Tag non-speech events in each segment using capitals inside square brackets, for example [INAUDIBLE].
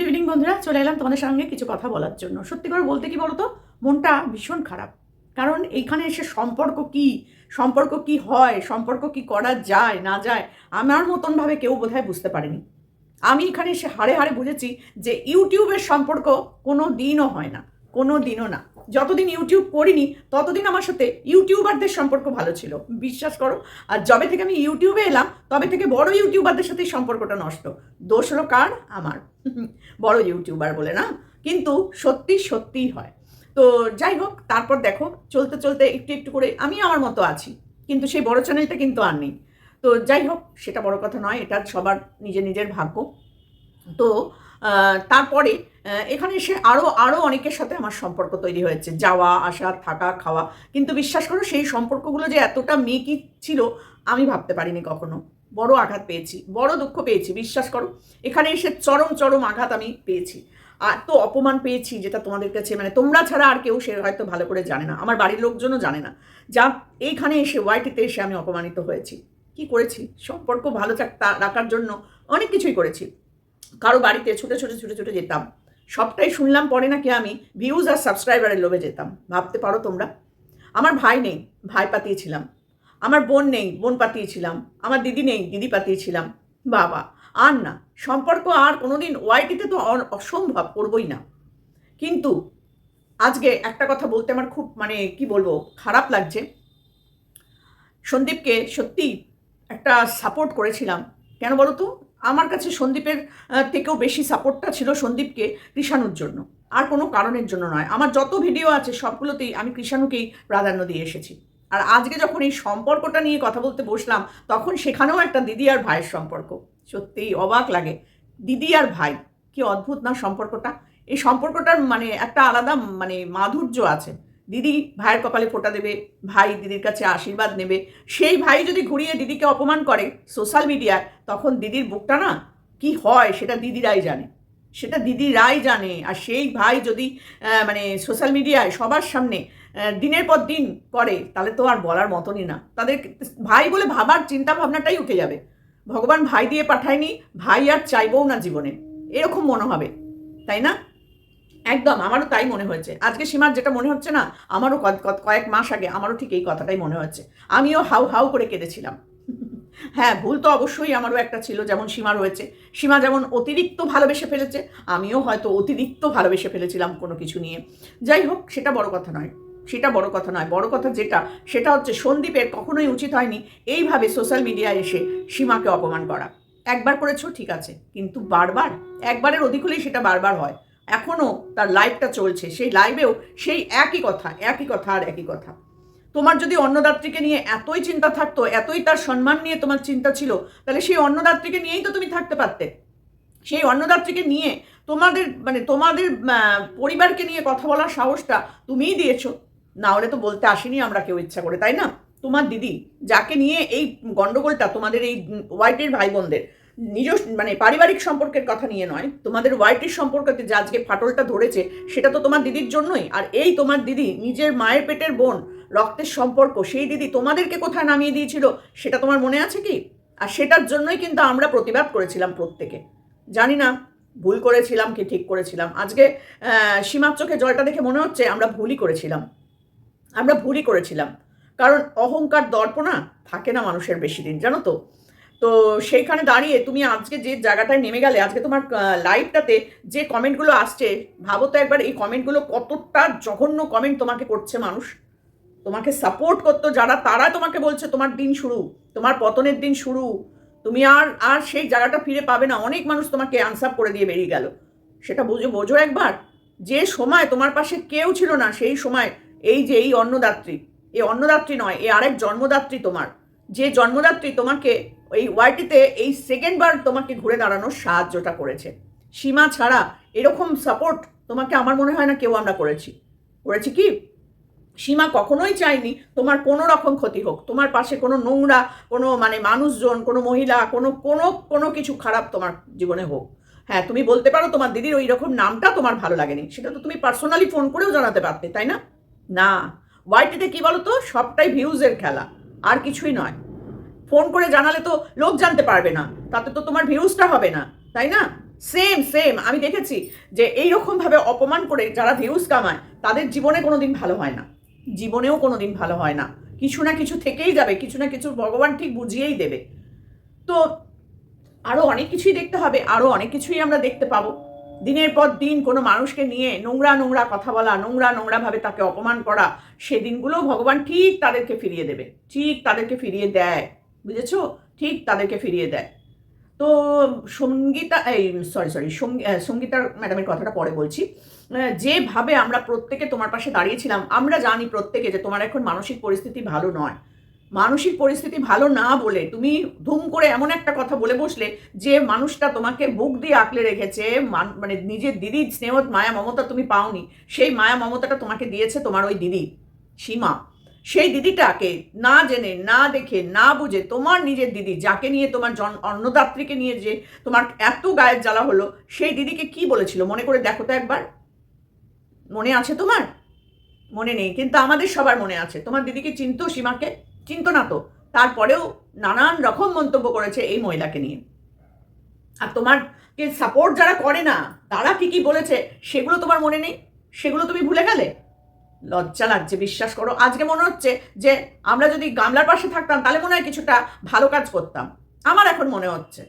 Good evening বন্ধুরা। চলে এলাম তোমাদের সঙ্গে কিছু কথা বলার জন্য। সত্যি করে বলতে কি বলতো? মনটা ভীষণ খারাপ। কারণ এইখানে এসে সম্পর্ক কি? সম্পর্ক কি হয়? সম্পর্ক কি করা যায়, না যায়? আমার মতনভাবে কেউ বোধহয় বুঝতে পারেনি। আমি এখানে এসে হাড়ে হাড়ে বুঝেছি যে ইউটিউবের সম্পর্ক কোনো দিনও হয় না। কোনো দিনও না। যতদিন ইউটিউব করিনি, ততদিন আমার সাথে ইউটিউবারদের সম্পর্ক ভালো ছিল। বিশ্বাস করো, আর যবে থেকে আমি ইউটিউবে এলাম, তবে থেকে বড় ইউটিউবারদের সাথে সম্পর্কটা নষ্ট। দোষ হলো কার? আমার। [LAUGHS] বড় ইউটিউবার বলে না, কিন্তু সত্যি সত্যিই হয়। তো যাই হোক, তারপর দেখো, চলতে চলতে একটু একটু করে আমি আমার মতো আছি, কিন্তু সেই বড় চ্যানেলটা কিন্তু আর নেই। তো যাই হোক, সেটা বড় কথা নয়, এটা সবার নিজের নিজের ভাগ্য। তো তারপরে এখানে এসে আরও আরও অনেকের সাথে আমার সম্পর্ক তৈরি হয়েছে। যাওয়া, আসা, থাকা, খাওয়া। কিন্তু বিশ্বাস করো, সেই সম্পর্কগুলো যে এতটা মেকি ছিল, আমি ভাবতে পারিনি কখনো। বড় আঘাত পেয়েছি, বড় দুঃখ পেয়েছি, বিশ্বাস করো। এখানে এসে চরম চরম আঘাত আমি পেয়েছি। আর তো অপমান পেয়েছি, যেটা তোমাদের কাছে মানে তোমরা ছাড়া আর কেউ সে হয়তো ভালো করে জানে না। আমার বাড়ির লোকজনও জানে না। যা, এইখানে এসে ওয়াইটিতে এসে আমি অপমানিত হয়েছি। কি করেছি? সম্পর্ক ভালো রাখার জন্য অনেক কিছুই করেছি। কারও বাড়িতে ছুটে ছুটে ছুটে ছুটে যেতাম। সবটাই শুনলাম, পরে নাকি আমি ভিউজ আর সাবস্ক্রাইবারের লোভে যেতাম। ভাবতে পারো তোমরা? আমার ভাই নেই, ভাই পাতিয়েছিলাম। আমার বোন নেই, বোন পাতিয়েছিলাম। আমার দিদি নেই, দিদি পাতিয়েছিলাম। বাবা, আর না, সম্পর্ক আর কোনোদিন ওয়াইটিতে তো অসম্ভব, করবই না। কিন্তু আজকে একটা কথা বলতে আমার খুব মানে কি বলব, খারাপ লাগছে। সন্দীপকে সত্যি একটা সাপোর্ট করেছিলাম। কেন বলো তো? আমার কাছে সন্দীপের থেকেও বেশি সাপোর্টটা ছিল সন্দীপকে কৃষাণুর জন্য। আর কোনো কারণের জন্য নয়। আমার যত ভিডিও আছে সবগুলোতেই আমি কৃষাণুকেই প্রাধান্য দিয়ে এসেছি। আর আজকে যখন এই সম্পর্কটা নিয়ে কথা বলতে বসলাম, তখন সেখানেও একটা দিদি আর ভাইয়ের সম্পর্ক। সত্যিই অবাক লাগে। দিদি আর ভাই, কি অদ্ভুত না সম্পর্কটা? এই সম্পর্কটার মানে একটা আলাদা মানে মাধুর্য আছে। দিদি ভাইয়ের কপালে ফোঁটা দেবে, ভাই দিদির কাছে আশীর্বাদ নেবে। সেই ভাই যদি ঘুরিয়ে দিদিকে অপমান করে সোশ্যাল মিডিয়ায় তখন দিদির বুকটা না কি হয় সেটা দিদিরাই জানে। সেটা দিদিরাই জানে। আর সেই ভাই যদি মানে সোশ্যাল মিডিয়ায় সবার সামনে দিনের পর দিন করে, তাহলে তো আর বলার মতনই না। তাদের ভাই বলে ভাবার চিন্তা ভাবনাটাই উঠে যাবে। ভগবান ভাই দিয়ে পাঠায়নি, ভাই আর চাইবও না জীবনে। এরকম মনে হবে, তাই না? একদম, আমারও তাই মনে হয়েছে। আজকে সীমার যেটা মনে হচ্ছে না, আমারও কয়েক মাস আগে আমারও ঠিক এই কথাটাই মনে হচ্ছে আমিও হাউ হাউ করে কেঁদেছিলাম। [LAUGHS] হ্যাঁ ভুল তো অবশ্যই আমারও একটা ছিল, যেমন সীমা রয়েছে। সীমা যেমন অতিরিক্ত ভালোবেসে ফেলেছে, আমিও হয়তো অতিরিক্ত ভালোবেসে ফেলেছিলাম কোনো কিছু নিয়ে। যাই হোক, সেটা বড় কথা নয়। সেটা বড় কথা নয়। বড় কথা যেটা, সেটা হচ্ছে সন্দীপের কখনোই উচিত হয়নি এইভাবে সোশ্যাল মিডিয়ায় এসে সীমাকে অপমান করা। একবার করেছ, ঠিক আছে। কিন্তু বারবার, একবারের অধিক হলেই সেটা বারবার হয়। এখনও তার লাইভটা চলছে, সেই লাইভেও সেই একই কথা একই কথা আর একই কথা। তোমার যদি অন্নদাত্রীকে নিয়ে এতই চিন্তা থাকতো, এতই তার সম্মান নিয়ে তোমার চিন্তা ছিল, তাহলে সেই অন্নদাত্রীকে নিয়েই তো তুমি থাকতে পারতে। সেই অন্নদাত্রীকে নিয়ে তোমাদের মানে তোমাদের পরিবারকে নিয়ে কথা বলার সাহসটা তুমিই দিয়েছ। না হলে তো বলতে আসেনি আমরা কেউ ইচ্ছা করে, তাই না? তোমার দিদি, যাকে নিয়ে এই গন্ডগোলটা, তোমাদের এই হোয়াইটের ভাই বোনদের নিজস্ব মানে পারিবারিক সম্পর্কের কথা নিয়ে নয়, তোমাদের হোয়াইটের সম্পর্কতে যে আজকে ফাটলটা ধরেছে, সেটা তো তোমার দিদির জন্যই। আর এই তোমার দিদি, নিজের মায়ের পেটের বোন, রক্তের সম্পর্ক, সেই দিদি তোমাদেরকে কোথায় নামিয়ে দিয়েছিল, সেটা তোমার মনে আছে কি? আর সেটার জন্যই কিন্তু আমরা প্রতিবাদ করেছিলাম প্রত্যেকে। জানি না, ভুল করেছিলাম কি ঠিক করেছিলাম। আজকে সীমার চোখে জলটা দেখে মনে হচ্ছে আমরা ভুলই করেছিলাম। আমরা ভুলই করেছিলাম। কারণ অহংকার দর্প না থাকে না মানুষের বেশি দিন, জানো তো? তো সেইখানে দাঁড়িয়ে তুমি আজকে যে জায়গাটায় নেমে গেলে, আজকে তোমার লাইভটাতে যে কমেন্টগুলো আসছে, ভাবো তো একবার এই কমেন্টগুলো কতটা জঘন্য কমেন্ট তোমাকে করছে মানুষ। তোমাকে সাপোর্ট করতো যারা, তারা তোমাকে বলছে, তোমার দিন শুরু, তোমার পতনের দিন শুরু, তুমি আর আর সেই জায়গাটা ফিরে পাবে না। অনেক মানুষ তোমাকে আনসার করে দিয়ে বেরিয়ে গেল। সেটা বুঝো, বোঝো একবার, যে সময় তোমার পাশে কেউ ছিল না, সেই সময়, এই যে এই অন্নদাত্রী এই অন্নদাত্রী নয়, এই আরেক জন্মদাত্রী তোমার যে জন্মদাত্রী তোমাকে এই ওয়াইটিতে এই সেকেন্ডবার তোমাকে ঘুরে দাঁড়ানোর সাহায্যটা করেছে। সীমা ছাড়া এরকম সাপোর্ট তোমাকে আমার মনে হয় না কেউ আমরা করেছি। করেছি কি? সীমা কখনোই চায়নি তোমার কোনো রকম ক্ষতি হোক। তোমার পাশে কোনো নোংরা, কোনো মানে মানুষজন, কোনো মহিলা, কোনো কোনো কোনো কিছু খারাপ তোমার জীবনে হোক। হ্যাঁ তুমি বলতে পারো তোমার দিদির ওই রকম নামটা তোমার ভালো লাগেনি। সেটা তো তুমি পার্সোনালি ফোন করেও জানাতে পারতে, তাই না? না। ওয়াইটিতে কি বলো তো সবটাই ভিউজের খেলা, আর কিছুই নয়। ফোন করে জানালে তো লোক জানতে পারবে না। তাতে তো তোমার ভিউজটা হবে না, তাই না? সেম সেম আমি দেখেছি যে এইরকমভাবে অপমান করে যারা ভিউজ কামায়, তাদের জীবনে কোনো দিন ভালো হয় না। জীবনেও কোনো দিন ভালো হয় না। কিছু না কিছু থেকেই যাবে, কিছু না কিছু ভগবান ঠিক বুঝিয়েই দেবে। তো আরও অনেক কিছুই দেখতে হবে আরও অনেক কিছুই আমরা দেখতে পাবো। দিনের পর দিন কোনো মানুষকে নিয়ে নোংরা নোংরা কথা বলা, নোংরা নোংরাভাবে তাকে অপমান করা সে দিনগুলো ভগবান ঠিক তাদেরকে ফিরিয়ে দেবে, ঠিক তাদেরকে ফিরিয়ে দেয়। বুঝেছ? ঠিক তাদেরকে ফিরিয়ে দেয়। তো সঙ্গীতা, এই সরি সরি সঙ্গীতার ম্যাডামের কথাটা পরে বলছি। যেভাবে আমরা প্রত্যেকে তোমার পাশে দাঁড়িয়েছিলাম, আমরা জানি প্রত্যেকে যে তোমার এখন মানসিক পরিস্থিতি ভালো নয়। মানসিক পরিস্থিতি ভালো না বলে তুমি ধুম করে এমন একটা কথা বলে বসলে যে মানুষটা তোমাকে বুক দিয়ে আঁকলে রেখেছে, মান- নিজের দিদির স্নেহ মায়া মমতা তুমি পাওনি, সেই মায়া মমতাটা তোমাকে দিয়েছে তোমার ওই দিদি, সীমা। সেই দিদিটাকে না জেনে, না দেখে, না বুঝে তোমার নিজের দিদি, যাকে নিয়ে তোমার জন, অন্নদাত্রীকে নিয়ে যে তোমার এত গায়ের জ্বালা হলো, সেই দিদিকে কি বলেছিল? মনে করে দেখো তো একবার। মনে আছে তোমার? মনে নেই, কিন্তু আমাদের সবার মনে আছে। তোমার দিদিকে চিনতো সীমাকে? চিনতো না তো। তারপরেও নানান রকম মন্তব্য করেছে এই মহিলাকে নিয়ে। আর তোমারকে সাপোর্ট যারা করে না, তারা কি কি বলেছে, সেগুলো তোমার মনে নেই? সেগুলো তুমি ভুলে গেলে? লজ্জা লাগছে, বিশ্বাস করো। আজকে মনে হচ্ছে যে আমরা যদি গামলার পাশে থাকতাম, তাহলে মনে হয় কিছুটা ভালো কাজ করতাম। আমার এখন মনে হচ্ছে।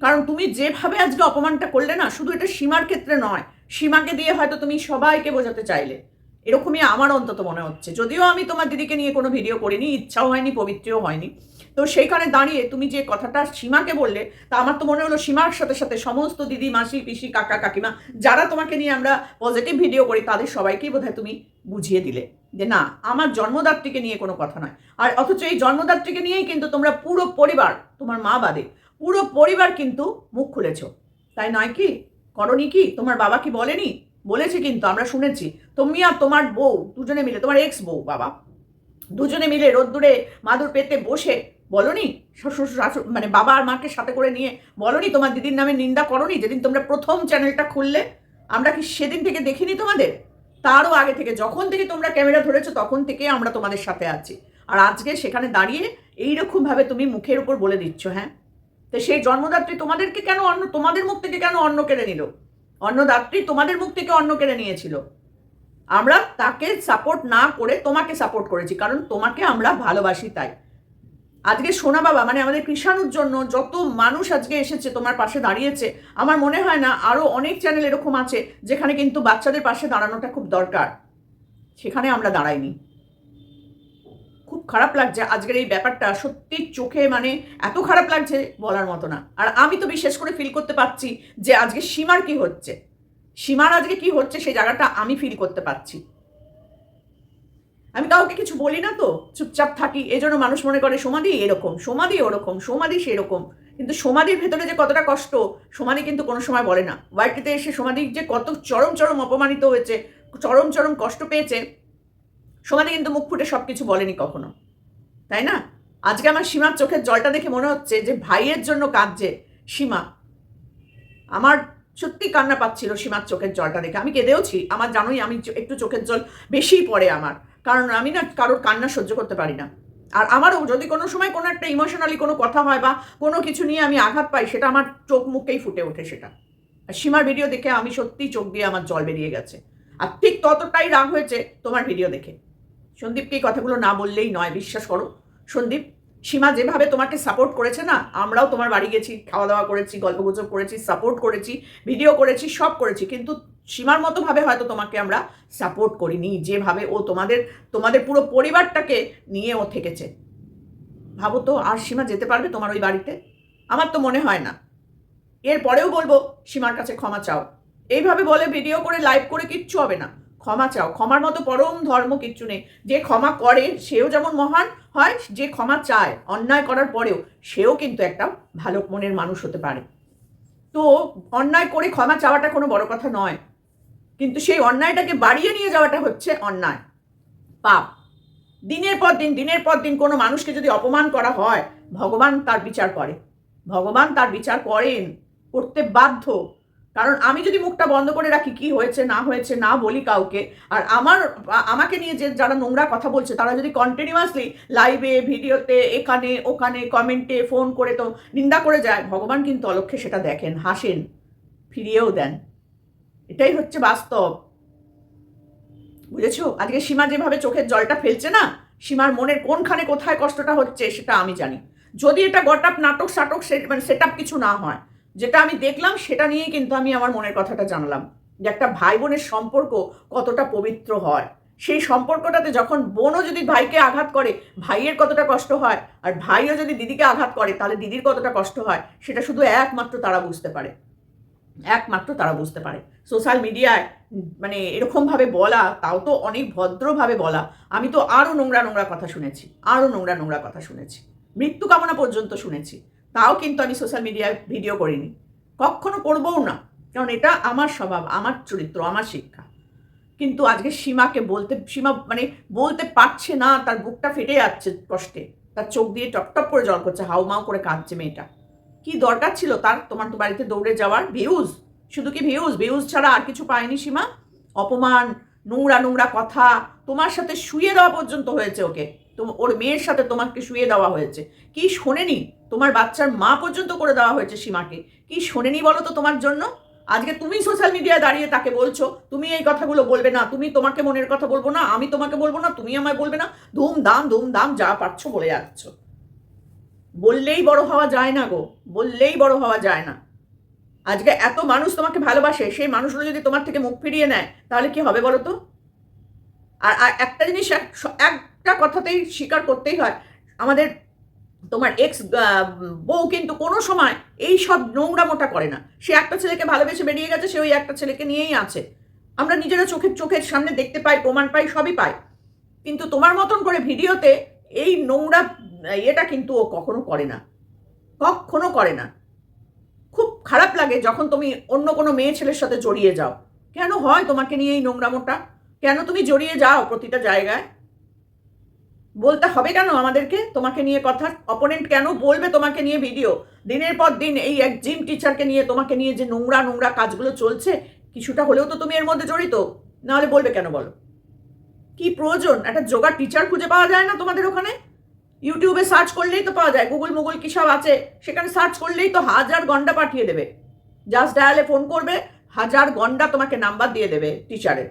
কারণ তুমি যেভাবে আজকে অপমানটা করলে না, শুধু এটা সীমার ক্ষেত্রে নয়, সীমাকে দিয়ে হয়তো তুমি সবাইকে বোঝাতে চাইলে। এরকমই আমার অন্তত মনে হচ্ছে। যদিও আমি তোমার দিদিকে নিয়ে কোনো ভিডিও করিনি, ইচ্ছাও হয়নি, পবিত্রও হয়নি। তো সেইখানে দাঁড়িয়ে তুমি যে কথাটা সীমাকে বললে, তা আমার তো মনে হলো সীমার সাথে সাথে সমস্ত দিদি, মাসি, পিসি, কাকা, কাকিমা যারা তোমাকে নিয়ে আমরা পজিটিভ ভিডিও করি, তাদের সবাইকেই বোধহয় তুমি বুঝিয়ে দিলে যে না, আমার জন্মদাত্রীকে নিয়ে কোনো কথা নয়। আর অথচ এই জন্মদাত্রীকে নিয়েই কিন্তু তোমরা পুরো পরিবার, তোমার মা বাদে, পুরো পরিবার কিন্তু মুখ খুলেছ। তাই নয় কি? করনি কি? তোমার বাবা কি বলেনি? বলেছে কিন্তু, আমরা শুনেছি। তুমি আর তোমার বউ, দুজনে মিলে, তোমার এক্স বউ, বাবা, দুজনে মিলে রোদ্দুরে মাদুর পেতে বসে বলনি? শ্বশুর শাশুড় মানে বাবা আর মাকে সাথে করে নিয়ে বলনি? তোমার দিদির নামে নিন্দা করনি? যেদিন তোমরা প্রথম চ্যানেলটা খুললে, আমরা কি সেদিন থেকে দেখিনি তোমাদের? তারও আগে থেকে, যখন থেকে তোমরা ক্যামেরা ধরেছো, তখন থেকে আমরা তোমাদের সাথে আছি। আর আজকে সেখানে দাঁড়িয়ে এইরকমভাবে তুমি মুখের উপর বলে দিচ্ছ হ্যাঁ? তো সেই জন্মদাত্রী তোমাদেরকে কেন অন্য তোমাদের মুখ থেকে কেন অন্ন কেড়ে নিল? অন্নদাত্রী তোমাদের মুখ থেকে অন্ন কেড়ে নিয়েছিল। আমরা তাকে সাপোর্ট না করে তোমাকে সাপোর্ট করেছি, কারণ তোমাকে আমরা ভালোবাসি তাই। আজকে সোনা বাবা মানে আমাদের কৃষাণুর জন্য যত মানুষ আজকে এসেছে, তোমার পাশে দাঁড়িয়েছে, আমার মনে হয় না আরও অনেক চ্যানেল এরকম আছে যেখানে কিন্তু বাচ্চাদের পাশে দাঁড়ানোটা খুব দরকার। সেখানে আমরা দাঁড়াইনি। খুব খারাপ লাগছে আজকের এই ব্যাপারটা, সত্যি চোখে মানে এত খারাপ লাগছে বলার মতো না। আর আমি তো বিশেষ করে ফিল করতে পারছি যে আজকে সীমার কি হচ্ছে। সীমার আজকে কি হচ্ছে সেই জায়গাটা আমি ফিল করতে পারছি। আমি কাউকে কিছু বলি না তো, চুপচাপ থাকি, এজন্য মানুষ মনে করে সমাধি এরকম, সমাধি ওরকম, সমাধি সেরকম। কিন্তু সমাধির ভেতরে যে কতটা কষ্ট, সমাধি কিন্তু কোনো সময় বলে না। বাড়িতে এসে সমাধি যে কত চরম চরম অপমানিত হয়েছে, চরম চরম কষ্ট পেয়েছে, সমাধি কিন্তু মুখ ফুটে সব কিছু বলেনি কখনো। তাই না? আজকে আমার সীমার চোখের জলটা দেখে মনে হচ্ছে যে ভাইয়ের জন্য কাঁদছে সীমা। আমার সত্যি কান্না পাচ্ছিল সীমার চোখের জলটা দেখে। আমি কেঁদেওছি, আমার জানোই আমি একটু চোখের জল বেশিই পড়ে আমার। কারণ আমি না কারোর কান্না সহ্য করতে পারি না। আর আমারও যদি কোনো সময় কোনো একটা ইমোশনালি কোনো কথা হয় বা কোনো কিছু নিয়ে আমি আঘাত পাই, সেটা আমার চোখ মুখেই ফুটে ওঠে সেটা। আর সীমার ভিডিও দেখে আমি সত্যিই চোখ দিয়ে আমার জল বেরিয়ে গেছে। আর ঠিক ততটাই রাগ হয়েছে তোমার ভিডিও দেখে। সন্দীপকে এই কথাগুলো না বললেই নয়, বিশ্বাস করো। সন্দীপ সীমা যেভাবে তোমাকে সাপোর্ট করেছে না, আমরাও তোমার বাড়ি গেছি খাওয়া দাওয়া করেছি, গল্পগুজব করেছি সাপোর্ট করেছি ভিডিও করেছি, সব করেছি। কিন্তু সীমার মতোভাবে হয়তো তোমাকে আমরা সাপোর্ট করিনি, যেভাবে ও তোমাদের তোমাদের পুরো পরিবারটাকে নিয়ে ও থেকেছে। ভাবো তো, আর সীমা যেতে পারবে তোমার ওই বাড়িতে? আমার তো মনে হয় না। এরপরেও বলব, সীমার কাছে ক্ষমা চাও। এইভাবে বলে ভিডিও করে লাইভ করে কিচ্ছু হবে না। ক্ষমা চাও। ক্ষমার মতো পরম ধর্ম কিচ্ছু নেই। যে ক্ষমা করে, সেও যেমন মহান হয়, যে ক্ষমা চায়, অন্যায় করার পরেও সেও কিন্তু একটা ভালো মনের মানুষ হতে পারে। তো অন্যায় করে ক্ষমা চাওয়াটা কোনো বড় কথা নয়। কিন্তু সেই অন্যায়টাকে বাড়িয়ে নিয়ে যাওয়াটা হচ্ছে অন্যায়। পাপ। দিনের পর দিন, দিনের পর দিন কোনো মানুষকে যদি অপমান করা হয়, ভগবান তার বিচার করে। ভগবান তার বিচার করেন, করতে বাধ্য। কারণ আমি যদি মুখটা বন্ধ করে রাখি, কি হয়েছে, না হয়েছে, না বলি কাউকে, আর আমার, আমাকে নিয়ে যে যারা নোংরা কথা বলছে, তারা যদি কন্টিনিউয়াসলি লাইভে ভিডিওতে এখানে, ওখানে কমেন্টে ফোন করে তো নিন্দা করে যায়, ভগবান কিন্তু অলক্ষে সেটা দেখেন, হাসেন, ফিরিয়েও দেন। এটাই হচ্ছে বাস্তব। বুঝেছ? আজকে সীমা যেভাবে চোখের জলটা ফেলছে না, সীমার মনের কোনখানে কোথায় কষ্টটা হচ্ছে, সেটা আমি জানি। যদি এটা গটাপ নাটক সাটক মানে সেট কিছু না হয় যেটা আমি দেখলাম, সেটা নিয়েই কিন্তু আমি আমার মনের কথাটা জানলাম যে একটা ভাই বোনের সম্পর্ক কতটা পবিত্র হয়। সেই সম্পর্কটাতে যখন বোনও যদি ভাইকে আঘাত করে, ভাইয়ের কতটা কষ্ট হয় আর ভাইও যদি দিদিকে আঘাত করে, তাহলে দিদির কতটা কষ্ট হয়, সেটা শুধু একমাত্র তারা বুঝতে পারে। একমাত্র তারা বুঝতে পারে। সোশ্যাল মিডিয়ায় মানে এরকমভাবে বলা, তাও তো অনেক ভদ্রভাবে বলা, আমি তো আরও নোংরা নোংরা কথা শুনেছি, আরও নোংরা নোংরা কথা শুনেছি। মৃত্যু কামনা পর্যন্ত শুনেছি। তাও কিন্তু আমি সোশ্যাল মিডিয়ায় ভিডিও করিনি। কখনো করবও না, কারণ এটা আমার স্বভাব, আমার চরিত্র, আমার শিক্ষা। কিন্তু আজকে সীমাকে বলতে, সীমা মানে বলতে পারছে না, তার বুকটা ফেটে যাচ্ছে কষ্টে। তার চোখ দিয়ে টপটপ করে জল করছে হাউমাউ করে কাঁদছে মেয়েটা। কি দরকার ছিল তার? তোমার তো বাড়িতে দৌড়ে যাওয়ার ভিউজ শুধু কি ভিউজ ভিউজ ছাড়া আর কিছু পায়নি সীমা? অপমান, নোংরা নোংরা কথা, তোমার সাথে শুয়ে দেওয়া পর্যন্ত হয়েছে ওকে। তো ওর মেয়ের সাথে তোমাকে শুয়ে দেওয়া হয়েছে। কি শোনেনি? তোমার বাচ্চার মা পর্যন্ত করে দেওয়া হয়েছে সীমাকে। কি শোনেনি বলো তো তোমার জন্য? আজকে তুমি সোশ্যাল মিডিয়ায় দাঁড়িয়ে তাকে বলছো, তুমি এই কথাগুলো বলবে না, তুমি তোমাকে মনের কথা বলব না, আমি তোমাকে বলব না, তুমি আমায় বলবে না, ধুমধাম ধুমধাম যা পারছ বলে যাচ্ছ। বললেই বড় হওয়া যায় না গো, বললেই বড় হওয়া যায় না। আজকে এত মানুষ তোমাকে ভালোবাসে, সেই মানুষগুলো যদি তোমার থেকে মুখ ফিরিয়ে নেয়, তাহলে কি হবে বলো তো? আর একটা জিনিস এক- একটা কথাতেই স্বীকার করতেই হয়, আমাদের তোমার এক্স বউ কিন্তু কোনো সময় এই সব নোংরামোটা করে না। সে একটা ছেলেকে ভালোবেসে বেরিয়ে গেছে, সে ওই একটা ছেলেকে নিয়েই আছে। আমরা নিজেরা চোখের চোখের সামনে দেখতে পাই, প্রমাণ পাই, সবই পাই। কিন্তু তোমার মতন করে ভিডিওতে এই নোংরা এটা কিন্তু ও কখনো করে না। কখনো করে না। খুব খারাপ লাগে যখন তুমি অন্য কোনো মেয়ে ছেলের সাথে জড়িয়ে যাও। কেন হয় তোমাকে নিয়ে এই নোংরামোটা? কেন তুমি জড়িয়ে যাও প্রতিটা জায়গায়? বলতে হবে কেন আমাদেরকে? তোমাকে নিয়ে কথা অপোনেন্ট কেন বলবে তোমাকে নিয়ে ভিডিও দিনের পর দিন এই এক জিম টিচারকে নিয়ে, তোমাকে নিয়ে যে নোংরা নোংরা কাজগুলো চলছে, কিছুটা হলেও তো তুমি এর মধ্যে জড়িত। নাহলে বলবে কেন বলো? কি প্রয়োজন? একটা যোগা টিচার খুঁজে পাওয়া যায় না তোমাদের ওখানে? ইউটিউবে সার্চ করলেই তো পাওয়া যায় গুগল মুগল কী সব আছে? সেখানে সার্চ করলেই তো হাজার গন্ডা পাঠিয়ে দেবে। জাস্ট ডায়ালে ফোন করবে, হাজার গন্ডা তোমাকে নাম্বার দিয়ে দেবে টিচারের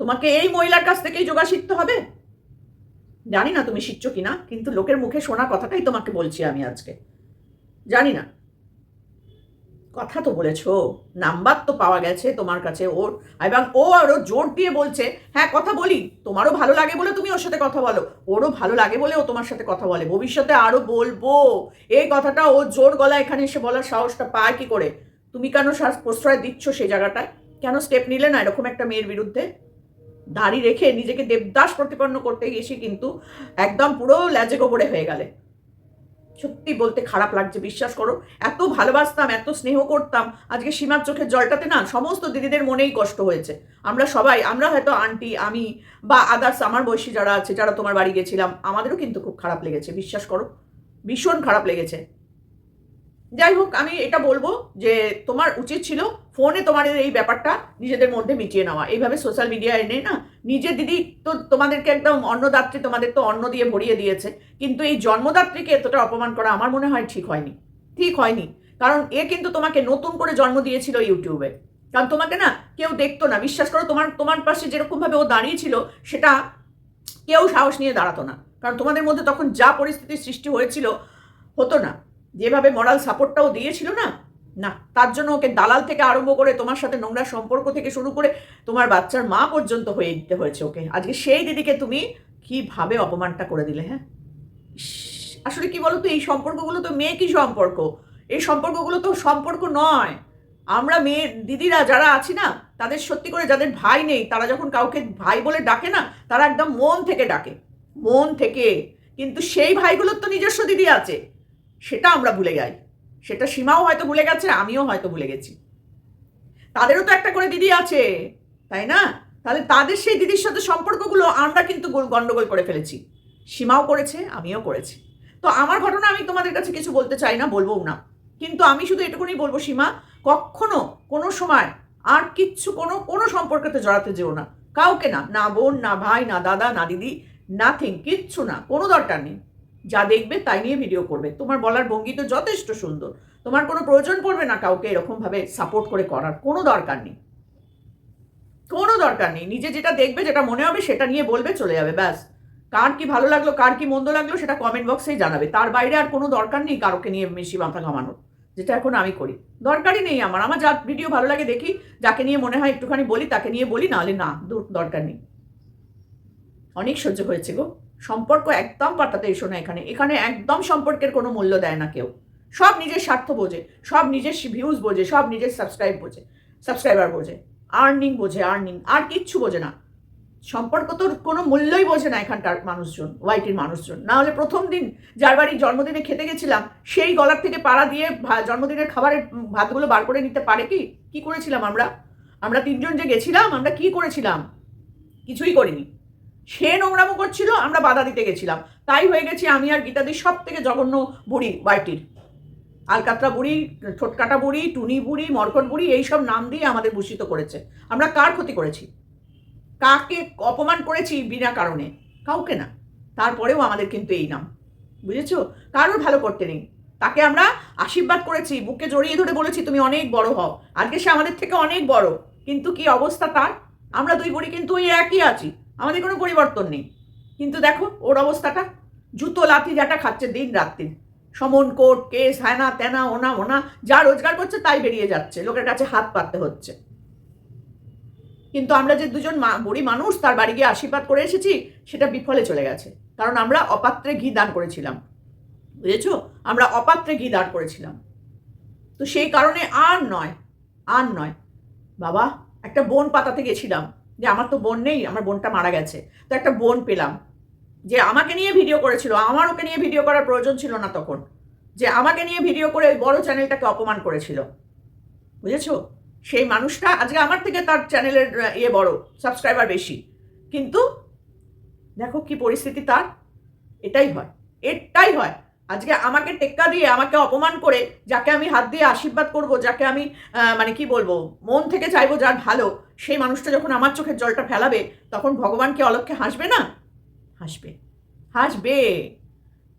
তোমাকে এই মহিলার কাছ থেকেই যোগা শিখতে হবে? জানি না তুমি শিখছো কিনা, কিন্তু লোকের মুখে শোনা কথাটাই তোমাকে বলছি আমি আজকে। জানি না কথা তো বলেছ, নাম্বার তো পাওয়া গেছে তোমার কাছে ওর, এবং ও আরও জোর দিয়ে বলছে হ্যাঁ কথা বলি, তোমারও ভালো লাগে বলে তুমি ওর সাথে কথা বলো, ওরও ভালো লাগে বলে ও তোমার সাথে কথা বলে, ভবিষ্যতে আরও বলব। এই কথাটা ও জোর গলা এখানে এসে বলার সাহসটা পায় কি করে? তুমি কেন প্রশ্রয় দিচ্ছ সেই জায়গাটায়? কেন স্টেপ নিলে না এরকম একটা মেয়ের বিরুদ্ধে? দাড়ি রেখে নিজেকে দেবদাস প্রতিপন্ন করতে এসে কিন্তু একদম পুরো ল্যাজে গোবরে হয়ে গেলে। সত্যি বলতে খারাপ লাগছে, বিশ্বাস করো। এত ভালোবাসতাম, এত স্নেহ করতাম, আজকে সীমার চোখের জলটাতে না সমস্ত দিদিদের মনেই কষ্ট হয়েছে। আমরা সবাই, আমরা হয়তো আন্টি আমি বা আদার্স আমার বয়সী যারা আছে, যারা তোমার বাড়ি গেছিলাম, আমাদেরও কিন্তু খুব খারাপ লেগেছে, বিশ্বাস করো। ভীষণ খারাপ লেগেছে। যাই হোক, আমি এটা বলব যে তোমার উচিত ছিল ফোনে তোমার এই ব্যাপারটা নিজেদের মধ্যে মিটিয়ে নেওয়া। এইভাবে সোশ্যাল মিডিয়ায় এনে না? নিজের দিদি তো তোমাদেরকে একদম অন্নদাত্রী, তোমাদের তো অন্ন দিয়ে ভরিয়ে দিয়েছে। কিন্তু এই জন্মদাত্রীকে এতটা অপমান করা আমার মনে হয় ঠিক হয়নি। ঠিক হয়নি। কারণ এ কিন্তু তোমাকে নতুন করে জন্ম দিয়েছিল ইউটিউবে। কারণ তোমাকে না কেউ দেখতো না। বিশ্বাস করো, তোমার তোমার পাশে যেরকমভাবে ও দাঁড়িয়েছিল সেটা কেউ সাহস নিয়ে দাঁড়াতো না। কারণ তোমাদের মধ্যে তখন যা পরিস্থিতির সৃষ্টি হয়েছিল, হতো না। যেভাবে মরাল সাপোর্টটাও দিয়েছিল না? না, তার জন্য ওকে দালাল থেকে আরম্ভ করে তোমার সাথে নোংরা সম্পর্ক থেকে শুরু করে তোমার বাচ্চার মা পর্যন্ত হয়ে দিতে হয়েছে ওকে। আজকে সেই দিদিকে তুমি কীভাবে অপমানটা করে দিলে হ্যাঁ? আসলে কি বলো তো এই সম্পর্কগুলো তো মেয়ে কি সম্পর্ক? এই সম্পর্কগুলো তো সম্পর্ক নয়। আমরা মেয়ে দিদিরা যারা আছি না, তাদের সত্যি করে যাদের ভাই নেই, তারা যখন কাউকে ভাই বলে ডাকে না, তারা একদম মন থেকে ডাকে। মন থেকে। কিন্তু সেই ভাইগুলোর তো নিজস্ব দিদি আছে। সেটা আমরা ভুলে যাই। সেটা সীমাও হয়তো ভুলে গেছে, আমিও হয়তো ভুলে গেছি। তাদেরও তো একটা করে দিদি আছে, তাই না? তাহলে তাদের সেই দিদির সাথে সম্পর্কগুলো আমরা কিন্তু গোল- গন্ডগোল করে ফেলেছি। সীমাও করেছে, আমিও করেছি। তো আমার ঘটনা আমি তোমাদের কাছে কিছু বলতে চাই না, বলবোও না। কিন্তু আমি শুধু এটুকুনি বলব, সীমা, কখনো কোনো সময় আর কিচ্ছু কোনো কোনো সম্পর্কতে জড়াতে যেও না। কাউকে না না বোন, না ভাই, না দাদা, না দিদি, নাথিং, কিচ্ছু না, কোনো দরকার নেই। যা দেখবে তাই নিয়ে ভিডিও করবে। তোমার বলার ভঙ্গি তো যথেষ্ট সুন্দর। তোমার কোনো প্রয়োজন পড়বে না কাউকে এরকমভাবে সাপোর্ট করে করার। কোনো দরকার নেই। কোনো দরকার নেই। নিজে যেটা দেখবে, যেটা মনে হবে, সেটা নিয়ে বলবে, চলে যাবে, ব্যাস। কার কি ভালো লাগল, কার কি মন্দ লাগল, সেটা কমেন্ট বক্সেই জানাবে। তার বাইরে আর কোনো দরকার নেই কারোকে নিয়ে বেশি মাথা ঘামানোর। যেটা এখন আমি করি। দরকারই নেই আমার। আমার যা ভিডিও ভালো লাগে দেখি, যাকে নিয়ে মনে হয় একটুখানি বলি, তাকে নিয়ে বলি, নাহলে না, দূর দরকার নেই। অনেক সহ্য হয়েছে গো। সম্পর্ক একদম পাতাতে এসো না এখানে। এখানে একদম সম্পর্কের কোনো মূল্য দেয় না কেউ। সব নিজের স্বার্থ বোঝে, সব নিজের ভিউজ বোঝে, সব নিজের সাবস্ক্রাইব বোঝে সাবস্ক্রাইবার বোঝে আর্নিং বোঝে আর্নিং আর কিচ্ছু বোঝে না। সম্পর্ক তো কোনো মূল্যই বোঝে না এখানকার মানুষজন ওয়াইটির মানুষজন। না হলে প্রথম দিন যার বাড়ি জন্মদিনে খেতে গেছিলাম, সেই গলার থেকে পাড়া দিয়ে জন্মদিনের খাবারের ভাতগুলো বার করে নিতে পারে কি? কি করেছিলাম আমরা? আমরা তিনজন যে গেছিলাম, আমরা কি করেছিলাম? কিছুই করিনি। সে নোংরামো করছিল, আমরা বাধা দিতে গেছিলাম। তাই হয়ে গেছি আমি আর গীতাদির সব থেকে জঘন্য বুড়ি, ওয়াইটির। আলকাতরা বুড়ি ঠোঁটকাটা বুড়ি, টুনি বুড়ি, মরকট বুড়ি, এইসব নাম দিয়ে আমাদের ভূষিত করেছে। আমরা কার ক্ষতি করেছি? কাকে অপমান করেছি বিনা কারণে? কাউকে না। তারপরেও আমাদের কিন্তু এই নাম। বুঝেছ? কারোর ভালো করতে নেই। তাকে আমরা আশীর্বাদ করেছি বুকে জড়িয়ে ধরে বলেছি, তুমি অনেক বড় হও। আজকে সে আমাদের থেকে অনেক বড়। কিন্তু কি অবস্থা তার? আমরা দুই বুড়ি কিন্তু ওই একই আছি। আমাদের কোনো পরিবর্তন নেই। কিন্তু দেখো, ওর অবস্থাটা, জুতো লাথি যাটা খাচ্ছে দিন রাত্রি সমন, কোর্ট, কেস, হ্যানা, তেনা, ওনা ওনা যা রোজগার করছে তাই বেরিয়ে যাচ্ছে, লোকের কাছে হাত পাততে হচ্ছে। কিন্তু আমরা যে দুজন বুড়ি মানুষ, তার বাড়ি গিয়ে আশীর্বাদ করে এসেছি, সেটা বিফলে চলে গেছে। কারণ আমরা অপাত্রে ঘি দান করেছিলাম। বুঝেছ? আমরা অপাত্রে ঘি দান করেছিলাম। তো সেই কারণে আর নয় আর নয়। বাবা, একটা বোন পাতাতে গেছিলাম। যে আমার তো বোন নেই, আমার বোনটা মারা গেছে। তো একটা বোন পেলাম, যে আমাকে নিয়ে ভিডিও করেছিল। আমার ওকে নিয়ে ভিডিও করার প্রয়োজন ছিল না তখন। যে আমাকে নিয়ে ভিডিও করে ওই বড় চ্যানেলটাকে অপমান করেছিল। বুঝেছ? সেই মানুষটা আজকে আমার থেকে তার চ্যানেলের ইয়ে বড় সাবস্ক্রাইবার বেশি। কিন্তু দেখো কি পরিস্থিতি তার? এটাই হয় এটাই হয়। আজকে আমাকে টেক্কা দিয়ে, আমাকে অপমান করে যাকে আমি হাত দিয়ে আশীর্বাদ করব, যাকে আমি মানে কি বলব, মন থেকে চাইব যার ভালো, সেই মানুষটা যখন আমার চোখের জলটা ফেলাবে, তখন ভগবান কি অলক্ষে হাসবে না? হাসবে। হাসবে।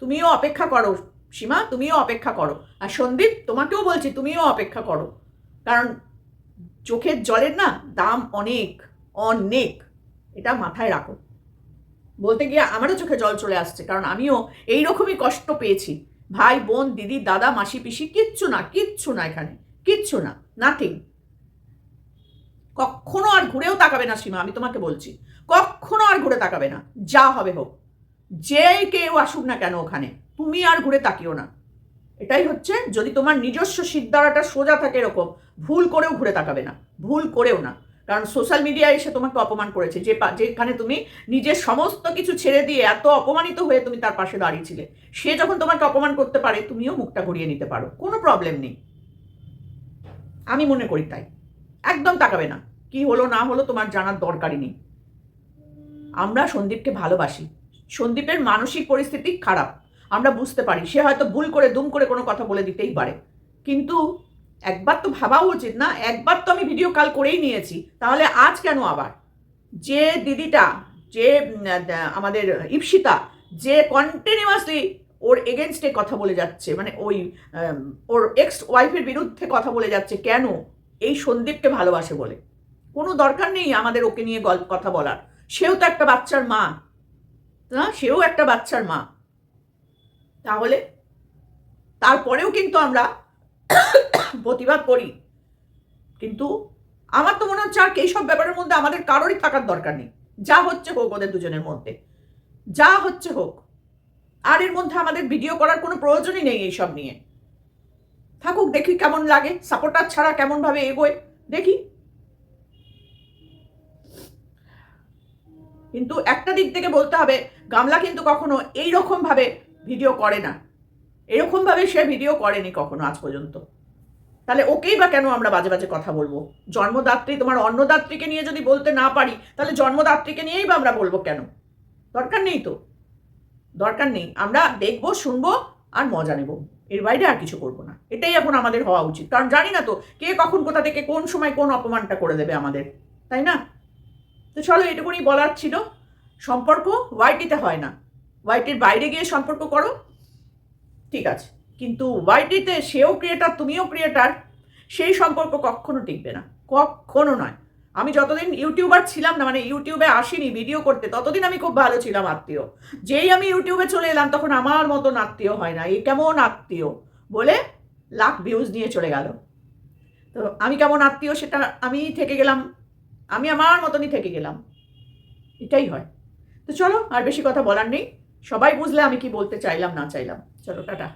তুমিও অপেক্ষা করো, সীমা, তুমিও অপেক্ষা করো। আর সন্দীপ, তোমাকেও বলছি, তুমিও অপেক্ষা করো। কারণ চোখের জলের না দাম অনেক অনেক। এটা মাথায় রাখো। বলতে গিয়ে আমারও চোখে জল চলে আসছে, কারণ আমিও এই রকমই কষ্ট পেয়েছি। ভাই, বোন, দিদি, দাদা, মাসি, পিসি, কিচ্ছু না কিচ্ছু না এখানে, কিচ্ছু না নাথিং কখনো আর ঘুরেও তাকাবে না সীমা, আমি তোমাকে বলছি। কখনো আর ঘুরে তাকাবে না, যা হবে হোক। যে কেউ আসুক না কেন ওখানে, তুমি আর ঘুরে তাকিও না। এটাই হচ্ছে, যদি তোমার নিজস্ব সিদ্ধারাটা সোজা থাকে এরকম, ভুল করেও ঘুরে তাকাবে না, ভুল করেও না। কারণ সোশ্যাল মিডিয়ায় এসে তোমাকে অপমান করেছে। যে যেখানে তুমি নিজের সমস্ত কিছু ছেড়ে দিয়ে এত অপমানিত হয়ে তুমি তার পাশে দাঁড়িয়েছিলে সে যখন তোমাকে অপমান করতে পারে, তুমিও মুখটা ঘুরিয়ে নিতে পারো। কোনো প্রবলেম নেই। আমি মনে করি তাই। একদম তাকাবে না। কি হলো, না হলো তোমার জানার দরকারই নেই। আমরা সন্দীপকে ভালোবাসি। সন্দীপের মানসিক পরিস্থিতি খারাপ। আমরা বুঝতে পারি। সে হয়তো ভুল করে, দুম করে কোনো কথা বলে দিতেই পারে। কিন্তু একবার তো ভাবা উচিত না, একবার তো আমি ভিডিও কল করেই নিয়েছি। তাহলে আজ কেন আবার? যে দিদিটা, যে আমাদের ইপসিতা যে কন্টিনিউয়াসলি ওর এগেনস্টে কথা বলে যাচ্ছে মানে ওই ওর এক্স ওয়াইফের বিরুদ্ধে কথা বলে যাচ্ছে, কেন? এই সন্দীপকে ভালোবাসে বলে। কোনো দরকার নেই আমাদের ওকে নিয়ে গল্প, কথা বলার। সেও তো একটা বাচ্চার মা। না, সেও একটা বাচ্চার মা। তাহলে? তারপরেও কিন্তু আমরা প্রতিবাদ করি। কিন্তু আমার তো মনে হচ্ছে আর এইসব ব্যাপারের মধ্যে আমাদের কারোরই থাকার দরকার নেই। যা হচ্ছে হোক ওদের দুজনের মধ্যে। যা হচ্ছে হোক। আর এর মধ্যে আমাদের ভিডিও করার কোনো প্রয়োজনই নেই এইসব নিয়ে। থাকুক, দেখি কেমন লাগে। সাপোর্টার ছাড়া কেমনভাবে এগোয়, দেখি। কিন্তু একটা দিক থেকে বলতে হবে, গামলা কিন্তু কখনো এই রকম ভাবে ভিডিও করে না। এরকম ভাবে সে ভিডিও করেনি কখনো আজ পর্যন্ত। তাহলে ওকেই বা কেন আমরা বাজে বাজে কথা বলব? জন্মদাত্রী, তোমার অন্নদাত্রীকে নিয়ে যদি বলতে না পারি, তাহলে জন্মদাত্রীকে নিয়েই বা আমরা বলব কেন? দরকার নেই তো। দরকার নেই। আমরা দেখব, শুনব আর মজা নেব। এর বাইরে আর কিছু করব না। এটাই এখন আমাদের হওয়া উচিত। কারণ জানি না তো, কে কখন কোথা থেকে কোন সময় কোন অপমানটা করে দেবে আমাদের। তাই না? তো চলো, এটুকুনি বলার ছিল। সম্পর্ক ওয়াইটিতে হয় না। ওয়াইটির বাইরে গিয়ে সম্পর্ক করো। ঠিক আছে। কিন্তু ওয়াইটিতে সেও ক্রিয়েটার তুমিও ক্রিয়েটার সেই সম্পর্ক কখনো টিকবে না। কখনো নয়। আমি যতদিন ইউটিউবার ছিলাম না মানে ইউটিউবে আসিনি ভিডিও করতে, ততদিন আমি খুব ভালো ছিলাম আত্মীয়। যেই আমি ইউটিউবে চলে এলাম, তখন আমার মতন আত্মীয় হয় না। এ কেমন আত্মীয়? বলে লাখ ভিউজ নিয়ে চলে গেল। তো আমি কেমন আত্মীয় সেটা আমি থেকে গেলাম। আমি আমার মতনই থেকে গেলাম। এটাই হয়। তো চলো, আর বেশি কথা বলার নেই। সবাই বুঝলে আমি কি বলতে চাইলাম, না চাইলাম। চলো টাটা।